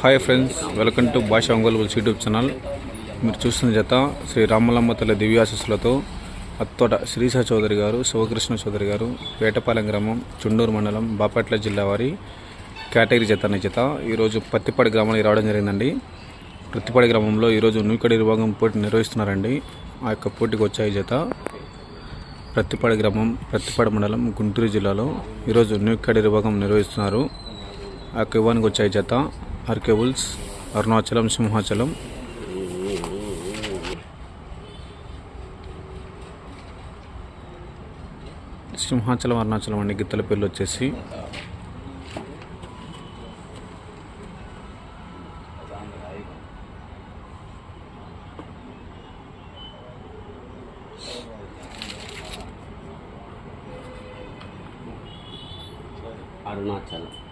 Hi friends welcome to భాష Ongole YouTube channel మీరు చూస్తున్న జత శ్రీ రామలమ్మ తల్లి దివ్యాశస్సులతో అత్తోట శ్రీశ చౌదరి గారు శివకృష్ణ చౌదరి గారు వేటపాలెం గ్రామం చుండూరు మండలం బాపట్ల జిల్లా వారి కేటగిరీ జత అనే జత ఈరోజు పత్తిపాడి గ్రామానికి రావడం జరిగిందండి. పత్తిపాడి గ్రామంలో ఈరోజు నూకడి విభాగం పోటీ నిర్వహిస్తున్నారండి. ఆ యొక్క పోటీకి వచ్చాయి జత ప్రత్తిపాడి గ్రామం ప్రత్తిపాడి మండలం గుంటూరు జిల్లాలో ఈరోజు న్యూ కేడర్ విభాగం నిర్వహిస్తున్నారు. ఆ యొక్క విభాగానికి వచ్చాయి జత ఆర్కేబుల్స్ అరుణాచలం సింహాచలం. సింహాచలం అరుణాచలం అండి గిత్తల పేర్లు వచ్చేసి అరుణాచలం.